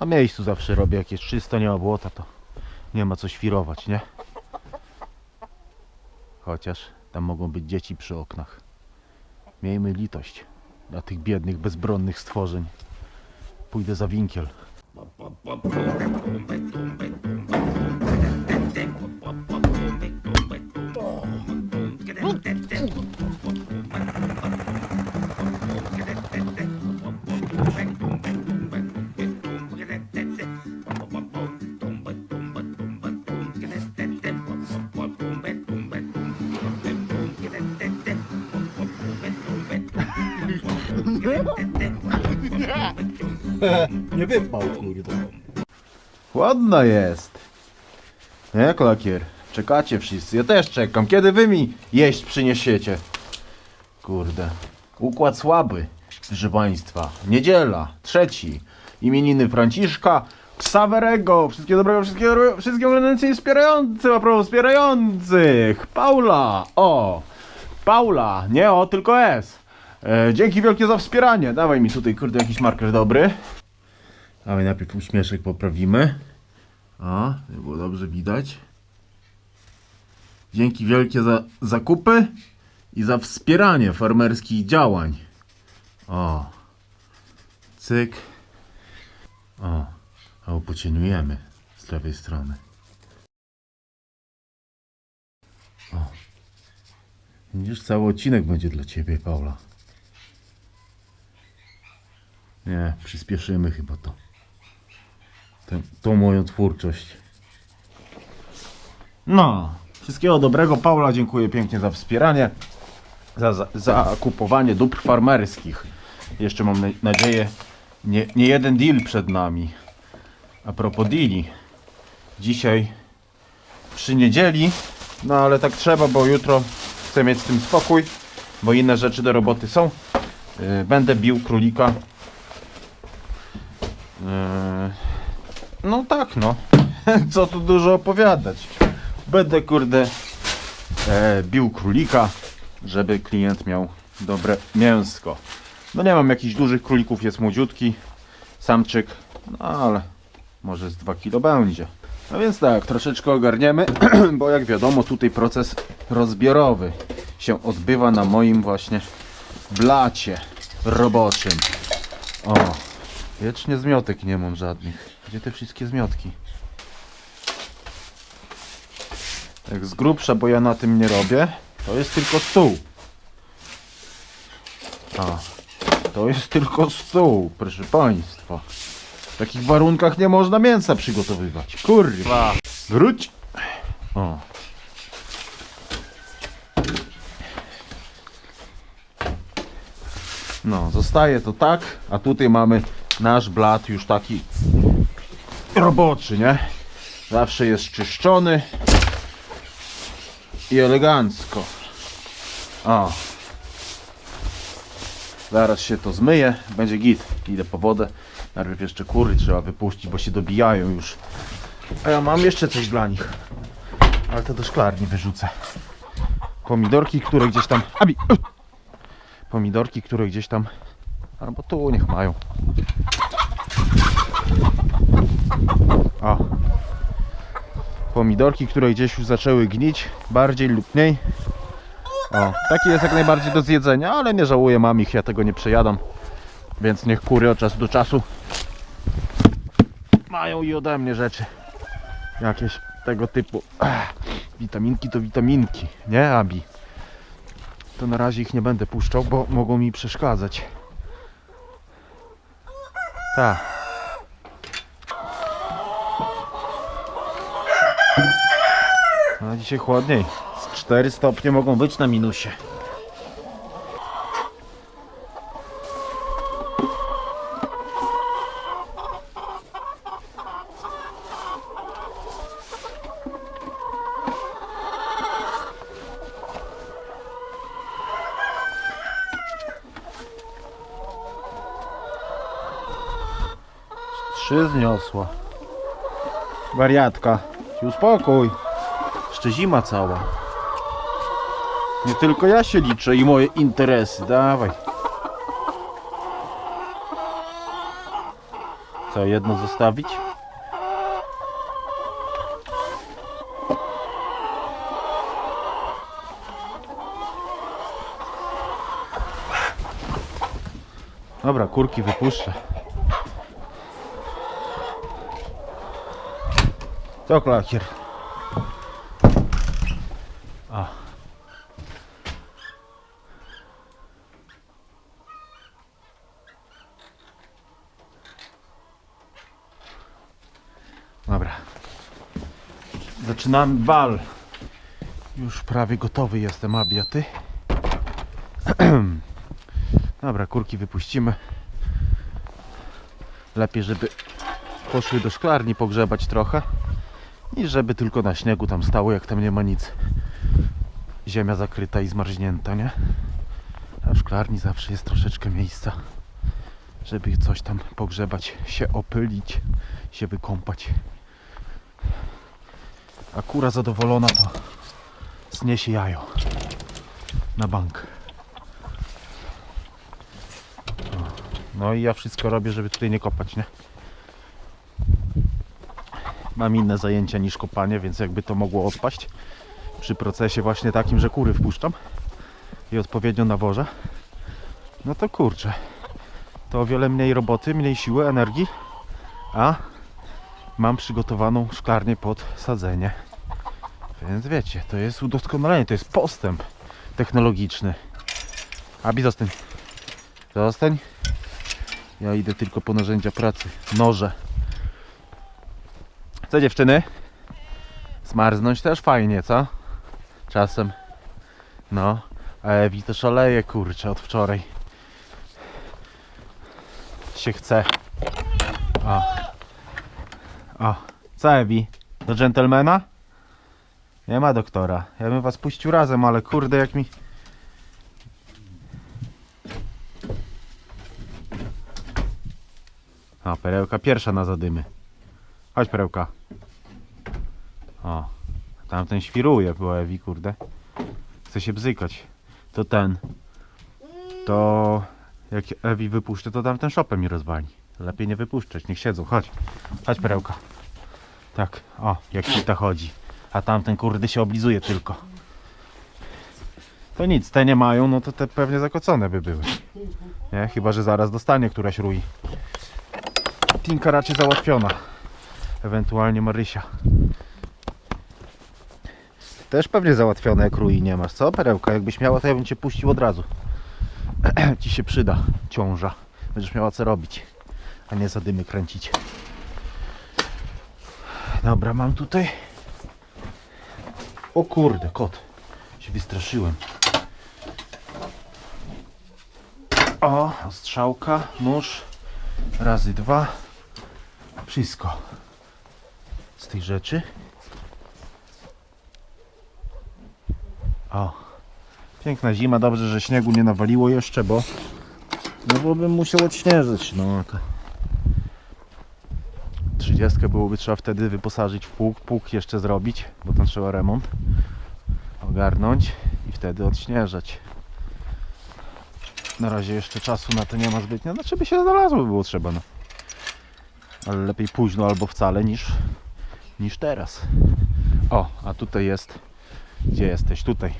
Na miejscu zawsze robię, jak jest czysto, nie ma błota, to nie ma co świrować, nie? Chociaż tam mogą być dzieci przy oknach. Miejmy litość dla tych biednych, bezbronnych stworzeń. Pójdę za winkiel. Nie wypał, kurde. Ładna jest. Nie, klakier? Czekacie wszyscy. Ja też czekam. Kiedy wy mi jeść przyniesiecie? Kurde. Układ słaby, proszę państwa. Niedziela, trzeci. Imieniny Franciszka, Ksawerego. Wszystkiego dobrego, wszystkiego dobrego, wszystkiego najwięcej wspierających, a wspierających. Paula, o. Paula, nie o, tylko S. E, dzięki wielkie za wspieranie. Dawaj mi tutaj, kurde, jakiś marker dobry. Dawaj najpierw uśmieszek poprawimy. Żeby było dobrze widać. Dzięki wielkie za zakupy i za wspieranie farmerskich działań. O. Cyk. O. A pocieniujemy z lewej strony. O. Widzisz, cały odcinek będzie dla ciebie, Paula. Nie, przyspieszymy chyba to. Tę, moją twórczość. No, wszystkiego dobrego. Paula, dziękuję pięknie za wspieranie, za, za, za kupowanie dóbr farmerskich. Jeszcze mam na, nadzieję, nie, nie jeden deal przed nami. A propos deali. Dzisiaj przy niedzieli, no ale tak trzeba, bo jutro chcę mieć z tym spokój, bo inne rzeczy do roboty są. Yy, Będę bił królika. Yy, No tak, no. Co tu dużo opowiadać. Będę, kurde, e, bił królika, żeby klient miał dobre mięsko. No nie mam jakichś dużych królików, jest młodziutki, samczyk, no ale może z 2 kilo będzie. No więc tak, troszeczkę ogarniemy, bo jak wiadomo tutaj proces rozbiorowy się odbywa na moim właśnie blacie roboczym. O, wiecznie zmiotek nie mam żadnych. Gdzie te wszystkie zmiotki? Tak z grubsza, bo ja na tym nie robię. To jest tylko stół. A, to jest tylko stół, proszę państwa. W takich warunkach nie można mięsa przygotowywać. Kurwa. Wróć. O. No, zostaje to tak, a tutaj mamy nasz blat już taki roboczy, nie? Zawsze jest czyszczony i elegancko. O. Zaraz się to zmyje, będzie git. Idę po wodę. Najpierw jeszcze kury trzeba wypuścić, bo się dobijają już. A ja mam jeszcze coś dla nich. Ale to do szklarni wyrzucę. Pomidorki, które gdzieś tam... Abi! Pomidorki, które gdzieś tam... Albo tu niech mają. O. Pomidorki, które gdzieś już zaczęły gnić, bardziej lub mniej. O, taki jest jak najbardziej do zjedzenia, ale nie żałuję, mam ich, ja tego nie przejadam. Więc niech kury od czasu do czasu mają i ode mnie rzeczy. Jakieś tego typu. Ach, witaminki to witaminki, nie Abi? To na razie ich nie będę puszczał, bo mogą mi przeszkadzać. Tak. A dzisiaj chłodniej. Z 4 stopnie mogą być na minusie. Trzy zniosła. Wariatka. Się uspokój. Jeszcze zima cała. Nie tylko ja się liczę i moje interesy. Dawaj. Co, jedno zostawić? Dobra, kurki wypuszczę. To klakier. A. Dobra. Zaczynamy bal. Już prawie gotowy jestem, Abi, a ty? Dobra, kurki wypuścimy. Lepiej, żeby poszły do szklarni pogrzebać trochę. Niż żeby tylko na śniegu tam stało, jak tam nie ma nic. Ziemia zakryta i zmarznięta, nie? A w szklarni zawsze jest troszeczkę miejsca, żeby coś tam pogrzebać, się opylić, się wykąpać. A kura zadowolona to zniesie jajo na bank. No i ja wszystko robię, żeby tutaj nie kopać, nie? Mam inne zajęcia niż kopanie, więc jakby to mogło odpaść przy procesie właśnie takim, że kury wpuszczam i odpowiednio nawożę, no to kurczę, to o wiele mniej roboty, mniej siły, energii, a mam przygotowaną szklarnię pod sadzenie. Więc wiecie, to jest udoskonalenie, to jest postęp technologiczny. Abi, zostań. Zostań. Ja idę tylko po narzędzia pracy. Noże. Co dziewczyny? Zmarznąć też fajnie, co? Czasem. No. Ewi to szaleje, kurczę, od wczoraj. Się chce. O. O. Co Ewi? Do dżentelmena? Nie ma doktora. Ja bym was puścił razem, ale kurde jak mi... A, perełka pierwsza na zadymy. Chodź perełka. O, tamten świruje po Ewi, kurde. Chce się bzykać. To ten. To jak Ewi wypuszczę, to tamten szopę mi rozwali. Lepiej nie wypuszczać, niech siedzą. Chodź. Chodź perełka. Tak, o, jak ci ta chodzi. A tamten kurde się oblizuje tylko. To nic, te nie mają, no to te pewnie zakocone by były. Nie? Chyba, że zaraz dostanie któraś rui. Tinka raczej załatwiona. Ewentualnie Marysia. Też pewnie załatwione jak rui nie masz, co perełka? Jakbyś miała, to ja bym cię puścił od razu. Ci się przyda ciąża. Będziesz miała co robić, a nie zadymy kręcić. Dobra, mam tutaj. O kurde, kot. Się wystraszyłem. O, strzałka, nóż. Razy dwa. Wszystko. Z tej rzeczy. O. Piękna zima. Dobrze, że śniegu nie nawaliło jeszcze, bo no bo bym musiał odśnieżyć. No to 30 byłoby trzeba wtedy wyposażyć w pług, pług jeszcze zrobić, bo tam trzeba remont ogarnąć i wtedy odśnieżać. Na razie jeszcze czasu na to nie ma zbytnio, znaczy by się znalazło, by było trzeba, no. Ale lepiej późno albo wcale niż, niż teraz. O, a tutaj jest, gdzie jesteś? Tutaj.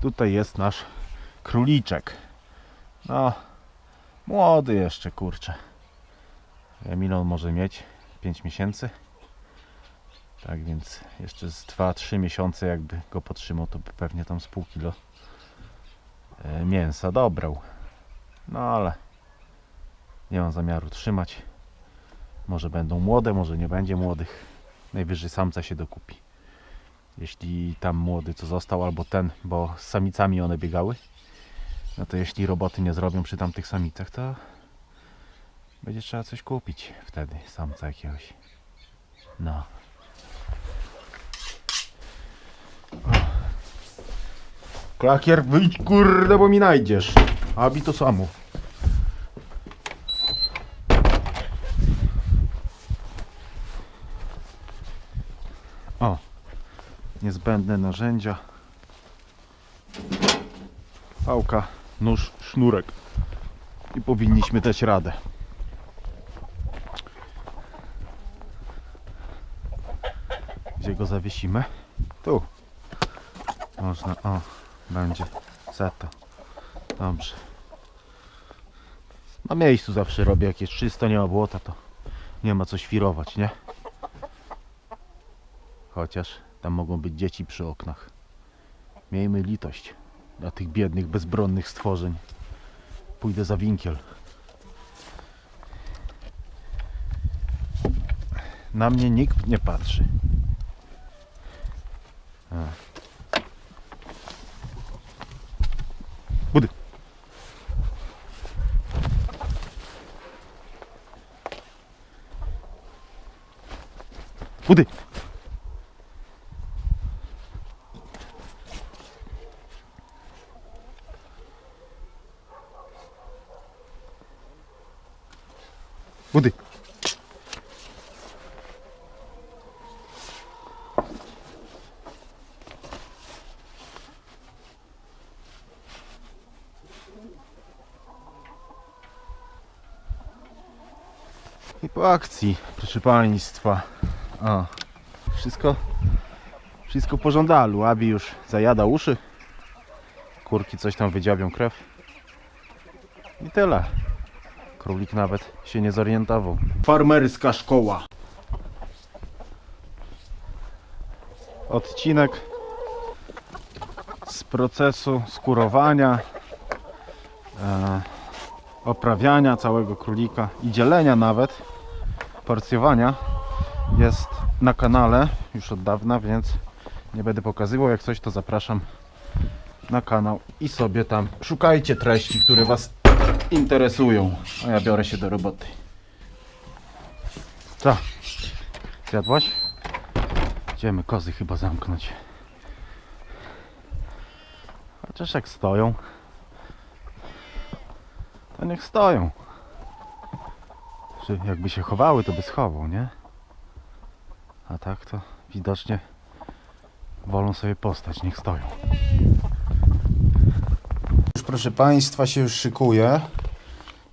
Tutaj jest nasz króliczek. No, młody jeszcze, kurczę. Emil on może mieć 5 miesięcy. Tak więc jeszcze z 2-3 miesiące jakby go potrzymał, to by pewnie tam z pół kilo e, mięsa dobrał. No ale nie mam zamiaru trzymać. Może będą młode, może nie będzie młodych. Najwyżej samca się dokupi. Jeśli tam młody co został, albo ten, bo z samicami one biegały. No to jeśli roboty nie zrobią przy tamtych samicach, to będzie trzeba coś kupić wtedy, samca jakiegoś. No. Klakier, wyjdź kurde, bo mi najdziesz. Abi to samo. niezbędne narzędzia. Pałka, nóż, sznurek. I powinniśmy dać radę. Gdzie go zawiesimy? Tu. Można, o, będzie. Zeta. Dobrze. Na miejscu zawsze robię, jak jest czysto, nie ma błota, to nie ma co świrować, nie? Chociaż tam mogą być dzieci przy oknach. Miejmy litość dla tych biednych, bezbronnych stworzeń. Pójdę za winkiel. Na mnie nikt nie patrzy. Budy. Budy. Budy. I po akcji, proszę Państwa. O, wszystko, wszystko po żądalu. Abi już zajada uszy. Kurki coś tam wydziabią krew. I tyle. Królik nawet się nie zorientował. Farmerska szkoła. Odcinek z procesu skurowania, e, oprawiania całego królika i dzielenia nawet, porcjowania jest na kanale już od dawna, więc nie będę pokazywał. Jak coś, to zapraszam na kanał i sobie tam szukajcie treści, które Was interesują. A ja biorę się do roboty. Co? Zjadłaś? Idziemy kozy chyba zamknąć. Chociaż jak stoją, to niech stoją. Że jakby się chowały, to by schował, nie? A tak to widocznie wolą sobie postać, niech stoją. Proszę Państwa się już szykuje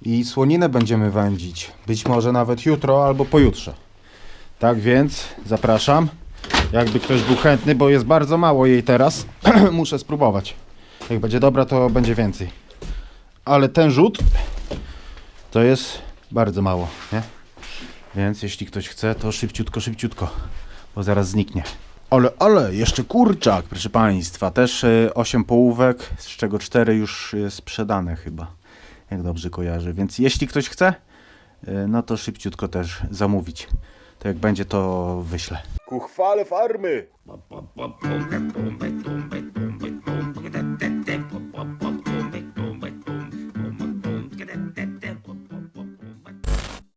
i słoninę będziemy wędzić. Być może nawet jutro albo pojutrze. Tak więc zapraszam. Jakby ktoś był chętny, bo jest bardzo mało jej teraz. Muszę spróbować. Jak będzie dobra, to będzie więcej. Ale ten rzut to jest bardzo mało, nie? Więc jeśli ktoś chce, to szybciutko, szybciutko, bo zaraz zniknie. Ale, ale, jeszcze kurczak, proszę Państwa. Też 8 połówek, z czego 4 już y, sprzedane chyba, jak dobrze kojarzę. Więc jeśli ktoś chce, y, no to szybciutko też zamówić. To jak będzie, to wyślę. Ku chwale farmy!